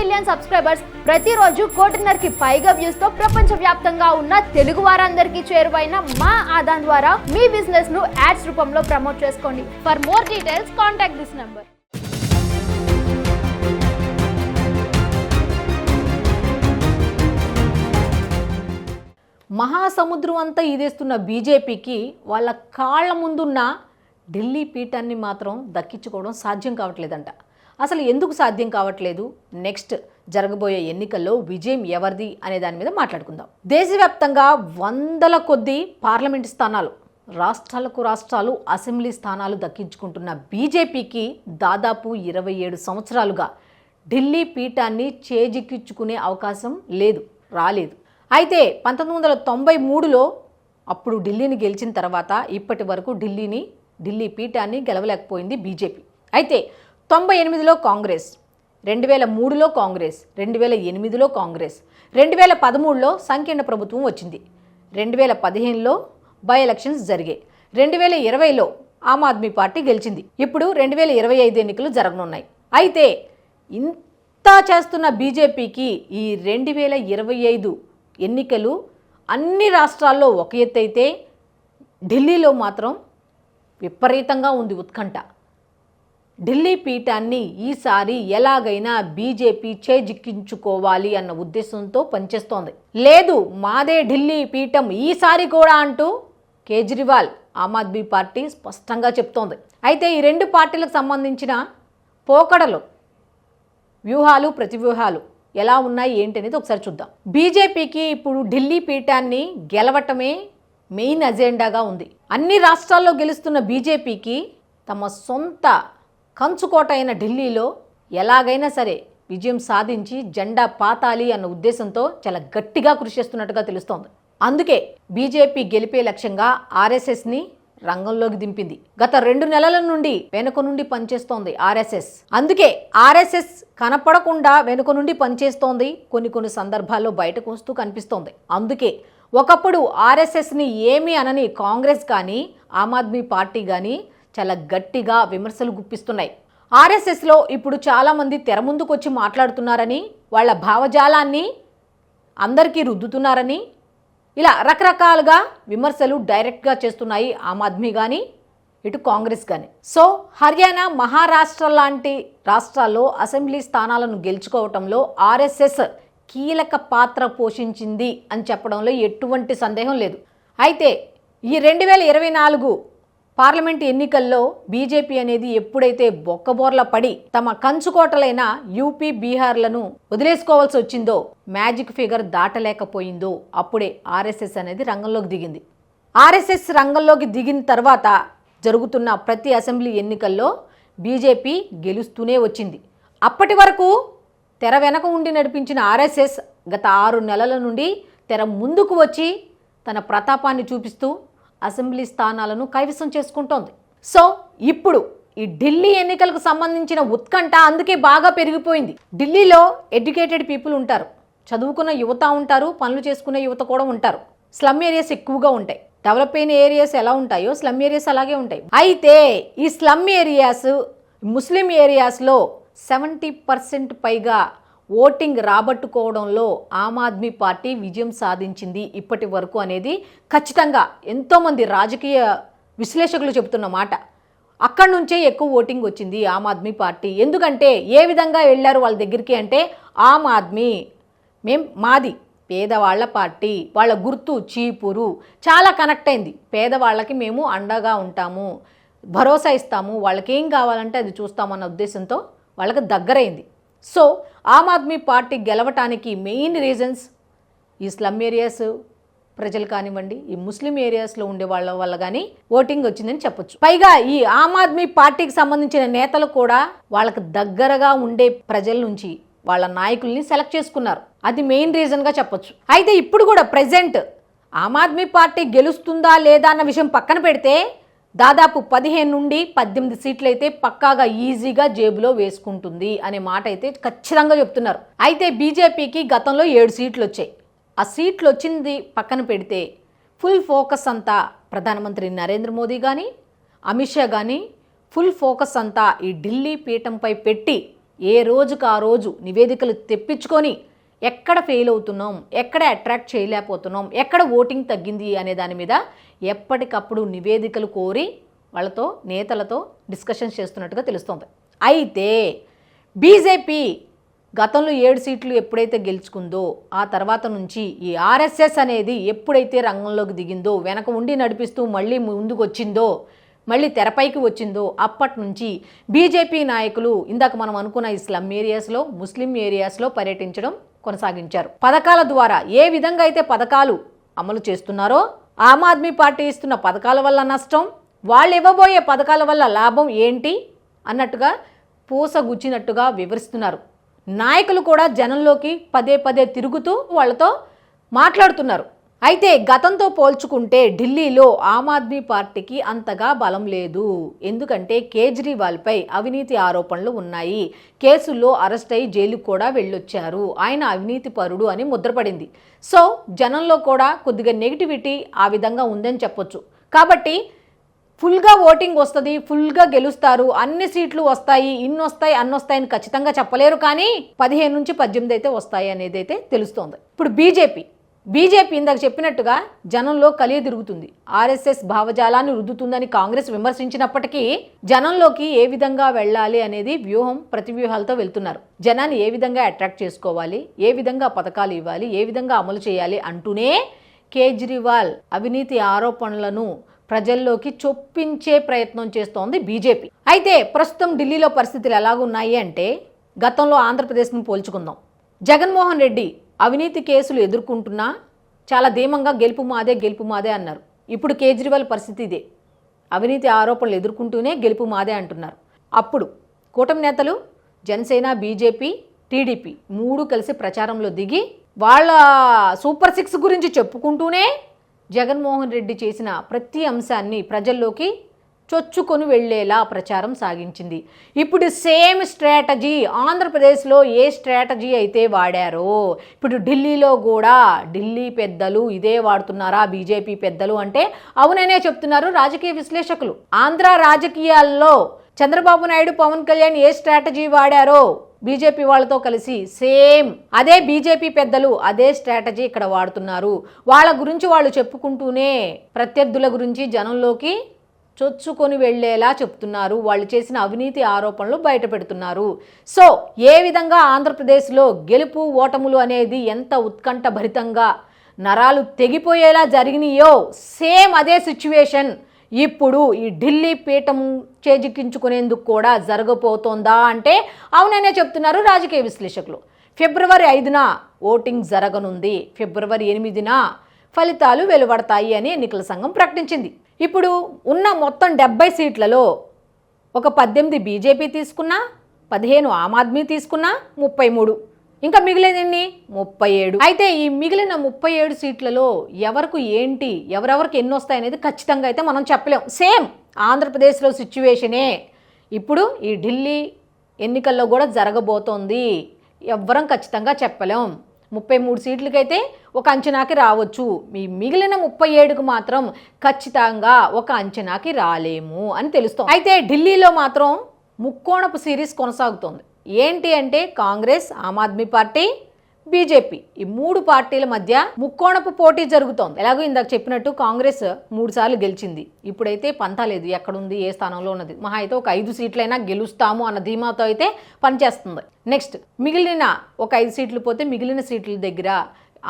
Million subscribers ప్రతిరోజు కోటిన్నరకి పైగా వ్యూస్తో ప్రపంచ వ్యాప్తంగా ఉన్న తెలుగు వారందరికీ చేరువైన మా ఆదాన్ ద్వారా మీ బిజినెస్ను యాడ్స్ రూపంలో ప్రమోట్ చేసుకోండి. For more details contact this number మహాసముద్రం అంతా ఇదేస్తున్న బీజేపీకి వాళ్ళ కాళ్ళ ముందున్న ఢిల్లీ పీఠాన్ని మాత్రం దక్కించుకోవడం సాధ్యం కావట్లేదంట. అసలు ఎందుకు సాధ్యం కావట్లేదు? నెక్స్ట్ జరగబోయే ఎన్నికల్లో విజయం ఎవరిది అనే దాని మీద మాట్లాడుకుందాం. దేశవ్యాప్తంగా వందల కొద్దీ పార్లమెంట్ స్థానాలు రాష్ట్రాలకు రాష్ట్రాలు అసెంబ్లీ స్థానాలు దక్కించుకుంటున్న బీజేపీకి దాదాపు ఇరవై ఏడు సంవత్సరాలుగా ఢిల్లీ పీఠాన్ని చేజిక్కించుకునే అవకాశం లేదు రాలేదు. అయితే పంతొమ్మిది వందల తొంభై మూడులో అప్పుడు ఢిల్లీని గెలిచిన తర్వాత ఇప్పటి వరకు ఢిల్లీని ఢిల్లీ పీఠాన్ని గెలవలేకపోయింది బీజేపీ. అయితే తొంభై ఎనిమిదిలో కాంగ్రెస్ రెండు వేల మూడులో కాంగ్రెస్ రెండు వేల ఎనిమిదిలో కాంగ్రెస్ రెండు వేల పదమూడులో సంకీర్ణ ప్రభుత్వం వచ్చింది. రెండు వేల పదిహేనులో బై ఎలక్షన్స్ జరిగాయి. రెండు వేల ఇరవైలో ఆమ్ ఆద్మీ పార్టీ గెలిచింది. ఇప్పుడు రెండు వేల ఇరవై ఐదు ఎన్నికలు జరగనున్నాయి. అయితే ఇంత చేస్తున్న బీజేపీకి ఈ రెండు వేల ఇరవై ఐదు ఎన్నికలు అన్ని రాష్ట్రాల్లో ఒక ఎత్తు అయితే ఢిల్లీలో మాత్రం విపరీతంగా ఉంది ఉత్కంఠ. ఢిల్లీ పీఠాన్ని ఈసారి ఎలాగైనా బీజేపీ చేజిక్కించుకోవాలి అన్న ఉద్దేశంతో పనిచేస్తోంది. లేదు మాదే ఢిల్లీ పీఠం ఈసారి కూడా అంటూ కేజ్రీవాల్ ఆమ్ ఆద్మీ పార్టీ స్పష్టంగా చెప్తోంది. అయితే ఈ రెండు పార్టీలకు సంబంధించిన పోకడలు వ్యూహాలు ప్రతివ్యూహాలు ఎలా ఉన్నాయి ఏంటి అనేది ఒకసారి చూద్దాం. బీజేపీకి ఇప్పుడు ఢిల్లీ పీఠాన్ని గెలవటమే మెయిన్ అజెండాగా ఉంది. అన్ని రాష్ట్రాల్లో గెలుస్తున్న బీజేపీకి తమ సొంత కంచుకోట అయిన ఢిల్లీలో ఎలాగైనా సరే విజయం సాధించి జెండా పాతాలి అన్న ఉద్దేశంతో చాలా గట్టిగా కృషి చేస్తున్నట్టుగా తెలుస్తోంది. అందుకే బీజేపీ గెలిపే లక్ష్యంగా ఆర్ఎస్ఎస్ని రంగంలోకి దింపింది. గత రెండు నెలల నుండి వెనుక నుండి పనిచేస్తోంది ఆర్ఎస్ఎస్. అందుకే ఆర్ఎస్ఎస్ కనపడకుండా వెనుక నుండి పనిచేస్తోంది కొన్ని కొన్ని సందర్భాల్లో బయటకు వస్తూ కనిపిస్తోంది. అందుకే ఒకప్పుడు ఆర్ఎస్ఎస్ని ఏమీ అనని కాంగ్రెస్ కానీ ఆమ్ ఆద్మీ పార్టీ కానీ చాలా గట్టిగా విమర్శలు గుప్పిస్తున్నాయి. ఆర్ఎస్ఎస్లో ఇప్పుడు చాలామంది తెర ముందుకు వచ్చి మాట్లాడుతున్నారని వాళ్ళ భావజాలాన్ని అందరికీ రుద్దుతున్నారని ఇలా రకరకాలుగా విమర్శలు డైరెక్ట్గా చేస్తున్నాయి ఆమ్ ఆద్మీ కానీ ఇటు కాంగ్రెస్ కానీ సో హర్యానా మహారాష్ట్ర లాంటి రాష్ట్రాల్లో అసెంబ్లీ స్థానాలను గెలుచుకోవటంలో ఆర్ఎస్ఎస్ కీలక పాత్ర పోషించింది అని చెప్పడంలో ఎటువంటి సందేహం లేదు. అయితే ఈ రెండు వేల ఇరవై నాలుగు పార్లమెంట్ ఎన్నికల్లో బీజేపీ అనేది ఎప్పుడైతే బొక్కబోర్ల పడి తమ కంచుకోటలైన యూపీ బీహార్లను వదిలేసుకోవాల్సి వచ్చిందో మ్యాజిక్ ఫిగర్ దాటలేకపోయిందో అప్పుడే ఆర్ఎస్ఎస్ అనేది రంగంలోకి దిగింది. ఆర్ఎస్ఎస్ రంగంలోకి దిగిన తర్వాత జరుగుతున్న ప్రతి అసెంబ్లీ ఎన్నికల్లో బీజేపీ గెలుస్తూనే వచ్చింది. అప్పటి వరకు తెర వెనక ఉండి నడిపించిన ఆర్ఎస్ఎస్ గత ఆరు నెలల నుండి తెర ముందుకు వచ్చి తన ప్రతాపాన్ని చూపిస్తూ అసెంబ్లీ స్థానాలను కైవసం చేసుకుంటోంది. సో ఇప్పుడు ఈ ఢిల్లీ ఎన్నికలకు సంబంధించిన ఉత్కంఠ అందుకే బాగా పెరిగిపోయింది. ఢిల్లీలో ఎడ్యుకేటెడ్ పీపుల్ ఉంటారు. చదువుకున్న యువత ఉంటారు పనులు చేసుకునే యువత కూడా ఉంటారు. స్లమ్ ఏరియాస్ ఎక్కువగా ఉంటాయి. డెవలప్ అయిన ఏరియాస్ ఎలా ఉంటాయో స్లమ్ ఏరియాస్ అలాగే ఉంటాయి. అయితే ఈ స్లమ్ ఏరియాస్ ముస్లిం ఏరియాస్లో సెవెంటీ పర్సెంట్ పైగా ఓటింగ్ రాబట్టుకోవడంలో ఆమ్ ఆద్మీ పార్టీ విజయం సాధించింది ఇప్పటి వరకు అనేది ఖచ్చితంగా ఎంతోమంది రాజకీయ విశ్లేషకులు చెబుతున్న మాట. అక్కడి నుంచే ఎక్కువ ఓటింగ్ వచ్చింది ఆమ్ ఆద్మీ పార్టీ. ఎందుకంటే ఏ విధంగా వెళ్ళారు వాళ్ళ దగ్గరికి అంటే ఆమ్ ఆద్మీ మేం మాది పేదవాళ్ళ పార్టీ వాళ్ళ గుర్తు చీపురు. చాలా కనెక్ట్ అయింది. పేదవాళ్ళకి మేము అండగా ఉంటాము భరోసా ఇస్తాము వాళ్ళకి ఏం కావాలంటే అది చూస్తామన్న ఉద్దేశంతో వాళ్ళకి దగ్గరైంది. సో ఆమ్ ఆద్మీ పార్టీ గెలవటానికి మెయిన్ రీజన్స్ ఈ స్లమ్ ఏరియాస్ ప్రజలు కానివ్వండి ఈ ముస్లిం ఏరియాస్లో ఉండే వాళ్ళ వల్ల కానీ ఓటింగ్ వచ్చిందని చెప్పొచ్చు. పైగా ఈ ఆమ్ ఆద్మీ పార్టీకి సంబంధించిన నేతలు కూడా వాళ్ళకు దగ్గరగా ఉండే ప్రజల నుంచి వాళ్ళ నాయకుల్ని సెలెక్ట్ చేసుకున్నారు. అది మెయిన్ రీజన్గా చెప్పొచ్చు. అయితే ఇప్పుడు కూడా ప్రజెంట్ ఆమ్ ఆద్మీ పార్టీ గెలుస్తుందా లేదా అన్న విషయం పక్కన పెడితే దాదాపు పదిహేను నుండి పద్దెనిమిది సీట్లు అయితే పక్కాగా ఈజీగా జేబులో వేసుకుంటుంది అనే మాట అయితే ఖచ్చితంగా చెప్తున్నారు. అయితే బీజేపీకి గతంలో ఏడు సీట్లు వచ్చాయి ఆ సీట్లు వచ్చింది పక్కన పెడితే ఫుల్ ఫోకస్ అంతా ప్రధానమంత్రి నరేంద్ర మోదీ కానీ అమిత్ షా కానీ ఫుల్ ఫోకస్ అంతా ఈ ఢిల్లీ పీఠంపై పెట్టి ఏ రోజుకు ఆ రోజు నివేదికలు తెప్పించుకొని ఎక్కడ ఫెయిల్ అవుతున్నాం? ఎక్కడ అట్రాక్ట్ చేయలేకపోతున్నాం? ఎక్కడ ఓటింగ్ తగ్గింది అనే దాని మీద ఎప్పటికప్పుడు నివేదికలు కోరి వాళ్ళతో నేతలతో డిస్కషన్ చేస్తున్నట్టుగా తెలుస్తోంది. అయితే బీజేపీ గతంలో ఏడు సీట్లు ఎప్పుడైతే గెలుచుకుందో ఆ తర్వాత నుంచి ఈ ఆర్ఎస్ఎస్ అనేది ఎప్పుడైతే రంగంలోకి దిగిందో వెనక ఉండి నడిపిస్తూ మళ్ళీ ముందుకు వచ్చిందో మళ్ళీ తెరపైకి వచ్చిందో అప్పటి నుంచి బీజేపీ నాయకులు ఇందాక మనం అనుకున్న ఈ స్లమ్ ఏరియాస్లో ముస్లిం ఏరియాస్లో పర్యటించడం కొనసాగించారు. పథకాల ద్వారా ఏ విధంగా అయితే పథకాలు అమలు చేస్తున్నారో ఆమ్ ఆద్మీ పార్టీ ఇస్తున్న పథకాల వల్ల నష్టం వాళ్ళు ఇవ్వబోయే పథకాల వల్ల లాభం ఏంటి అన్నట్టుగా పూసగుచ్చినట్టుగా వివరిస్తున్నారు. నాయకులు కూడా జనంలోకి పదే పదే తిరుగుతూ వాళ్ళతో మాట్లాడుతున్నారు. అయితే గతంతో పోల్చుకుంటే ఢిల్లీలో ఆమ్ ఆద్మీ పార్టీకి అంతగా బలం లేదు. ఎందుకంటే కేజ్రీవాల్పై అవినీతి ఆరోపణలు ఉన్నాయి. కేసుల్లో అరెస్ట్ అయి జైలుకు కూడా వెళ్ళొచ్చారు. ఆయన అవినీతి పరుడు అని ముద్రపడింది. సో జనంలో కూడా కొద్దిగా నెగిటివిటీ ఆ విధంగా ఉందని చెప్పొచ్చు. కాబట్టి ఫుల్గా ఓటింగ్ వస్తుంది ఫుల్గా గెలుస్తారు అన్ని సీట్లు వస్తాయి ఇన్ని వస్తాయి అన్ని వస్తాయని ఖచ్చితంగా చెప్పలేరు కానీ పదిహేను నుంచి పద్దెనిమిది అయితే వస్తాయి అనేది అయితే తెలుస్తోంది. ఇప్పుడు బీజేపీ బీజేపీ ఇందాక చెప్పినట్టుగా జనంలో కలియ తిరుగుతుంది. ఆర్ఎస్ఎస్ భావజాలాన్ని రుద్దుతుందని కాంగ్రెస్ విమర్శించినప్పటికీ జనంలోకి ఏ విధంగా వెళ్ళాలి అనేది వ్యూహం ప్రతి వ్యూహాలతో వెళ్తున్నారు. జనాన్ని ఏ విధంగా అట్రాక్ట్ చేసుకోవాలి ఏ విధంగా పథకాలు ఇవ్వాలి ఏ విధంగా అమలు చేయాలి అంటూనే కేజ్రీవాల్ అవినీతి ఆరోపణలను ప్రజల్లోకి చొప్పించే ప్రయత్నం చేస్తోంది బీజేపీ. అయితే ప్రస్తుతం ఢిల్లీలో పరిస్థితులు ఎలాగున్నాయి అంటే గతంలో ఆంధ్రప్రదేశ్ను పోల్చుకుందాం. జగన్మోహన్ రెడ్డి అవినీతి కేసులు ఎదుర్కొంటున్నా చాలా ధీమంగా గెలుపు మాదే గెలుపు మాదే అన్నారు. ఇప్పుడు కేజ్రీవాల్ పరిస్థితి ఇదే. అవినీతి ఆరోపణలు ఎదుర్కొంటూనే గెలుపు మాదే అంటున్నారు. అప్పుడు కూటమి నేతలు జనసేన బీజేపీ టీడీపీ మూడు కలిసి ప్రచారంలో దిగి వాళ్ళ సూపర్ సిక్స్ గురించి చెప్పుకుంటూనే జగన్మోహన్ రెడ్డి చేసిన ప్రతి అంశాన్ని ప్రజల్లోకి చొచ్చుకొని వెళ్ళేలా ప్రచారం సాగించింది. ఇప్పుడు సేమ్ స్ట్రాటజీ ఆంధ్రప్రదేశ్లో ఏ స్ట్రాటజీ అయితే వాడారో ఇప్పుడు ఢిల్లీలో కూడా ఢిల్లీ పెద్దలు ఇదే వాడుతున్నారా బీజేపీ పెద్దలు అంటే అవుననే చెప్తున్నారు రాజకీయ విశ్లేషకులు. ఆంధ్ర రాజకీయాల్లో చంద్రబాబు నాయుడు పవన్ కళ్యాణ్ ఏ స్ట్రాటజీ వాడారో బీజేపీ వాళ్ళతో కలిసి సేమ్ అదే బీజేపీ పెద్దలు అదే స్ట్రాటజీ ఇక్కడ వాడుతున్నారు. వాళ్ళ గురించి వాళ్ళు చెప్పుకుంటూనే ప్రత్యర్థుల గురించి జనంలోకి చొచ్చుకొని వెళ్ళేలా చెప్తున్నారు. వాళ్ళు చేసిన అవినీతి ఆరోపణలు బయటపెడుతున్నారు. సో ఏ విధంగా ఆంధ్రప్రదేశ్లో గెలుపు ఓటములు అనేది ఎంత ఉత్కంఠ భరితంగా నరాలు తెగిపోయేలా జరిగినాయో సేమ్ అదే సిచ్యువేషన్ ఇప్పుడు ఈ ఢిల్లీ పీఠం చేజిక్కించుకునేందుకు కూడా జరగబోతోందా అంటే అవుననే చెప్తున్నారు రాజకీయ విశ్లేషకులు. ఫిబ్రవరి ఐదున ఓటింగ్ జరగనుంది. ఫిబ్రవరి ఎనిమిదిన ఫలితాలు వెలువడతాయి అని ఎన్నికల సంఘం ప్రకటించింది. ఇప్పుడు ఉన్న మొత్తం డెబ్బై సీట్లలో ఒక పద్దెనిమిది బీజేపీ తీసుకున్నా పదిహేను ఆమ్ ఆద్మీ తీసుకున్నా ముప్పై మూడు. ఇంకా మిగిలినన్ని ముప్పై ఏడు. అయితే ఈ మిగిలిన ముప్పై ఏడు సీట్లలో ఎవరికి ఏంటి ఎవరెవరికి ఎన్ని వస్తాయి అనేది ఖచ్చితంగా అయితే మనం చెప్పలేం. సేమ్ ఆంధ్రప్రదేశ్లో సిచ్యువేషనే ఇప్పుడు ఈ ఢిల్లీ ఎన్నికల్లో కూడా జరగబోతోంది. ఎవ్వరం ఖచ్చితంగా చెప్పలేం. ముప్పై మూడు సీట్లకైతే ఒక అంచనాకి రావచ్చు. మీ మిగిలిన ముప్పై ఏడుకు మాత్రం ఖచ్చితంగా ఒక అంచనాకి రాలేము అని తెలుస్తుంది. అయితే ఢిల్లీలో మాత్రం ముక్కోణపు సిరీస్ కొనసాగుతోంది. ఏంటి అంటే Congress Aam Aadmi party BJP. ఈ మూడు పార్టీల మధ్య ముక్కోణపు పోటీ జరుగుతోంది. ఎలాగో ఇందాక చెప్పినట్టు కాంగ్రెస్ మూడు సార్లు గెలిచింది. ఇప్పుడైతే పంతా లేదు. ఎక్కడుంది ఏ స్థానంలో ఉన్నది? మహా అయితే ఒక ఐదు సీట్లైనా గెలుస్తాము అన్న ధీమాతో అయితే పనిచేస్తుంది. నెక్స్ట్ మిగిలిన ఒక ఐదు సీట్లు పోతే మిగిలిన సీట్ల దగ్గర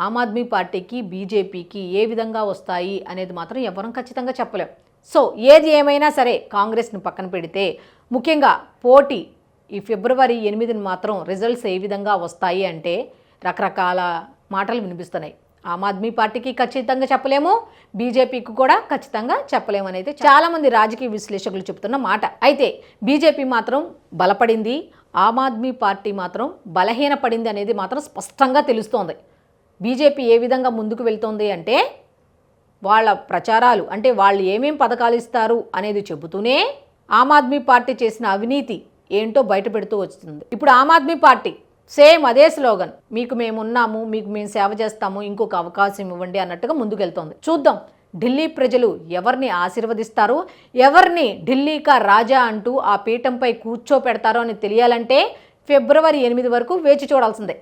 ఆమ్ ఆద్మీ పార్టీకి బీజేపీకి ఏ విధంగా వస్తాయి అనేది మాత్రం ఎవరం ఖచ్చితంగా చెప్పలేం. సో ఏది ఏమైనా సరే కాంగ్రెస్ను పక్కన పెడితే ముఖ్యంగా పోటీ ఈ ఫిబ్రవరి ఎనిమిదిని మాత్రం రిజల్ట్స్ ఏ విధంగా వస్తాయి అంటే రకరకాల మాటలు వినిపిస్తున్నాయి. ఆమ్ ఆద్మీ పార్టీకి ఖచ్చితంగా చెప్పలేము బీజేపీకి కూడా ఖచ్చితంగా చెప్పలేము అనేది చాలామంది రాజకీయ విశ్లేషకులు చెప్తున్న మాట. అయితే బీజేపీ మాత్రం బలపడింది ఆమ్ ఆద్మీ పార్టీ మాత్రం బలహీనపడింది అనేది మాత్రం స్పష్టంగా తెలుస్తోంది. బీజేపీ ఏ విధంగా ముందుకు వెళ్తోంది అంటే వాళ్ళ ప్రచారాలు అంటే వాళ్ళు ఏమేం పథకాలు ఇస్తారు అనేది చెబుతూనే ఆమ్ ఆద్మీ పార్టీ చేసిన అవినీతి ఏంటో బయట పెడుతూ వస్తుంది. ఇప్పుడు ఆమ్ ఆద్మీ పార్టీ సేమ్ అదే స్లోగన్. మీకు మేము ఉన్నాము మీకు మేము సేవ చేస్తాము ఇంకొక అవకాశం ఇవ్వండి అన్నట్టుగా ముందుకెళ్తోంది. చూద్దాం. ఢిల్లీ ప్రజలు ఎవరిని ఆశీర్వదిస్తారు? ఎవరిని ఢిల్లీకా రాజా అంటూ ఆ పీఠంపై కూర్చోపెడతారో అని తెలియాలంటే ఫిబ్రవరి ఎనిమిది వరకు వేచి చూడాల్సిందే.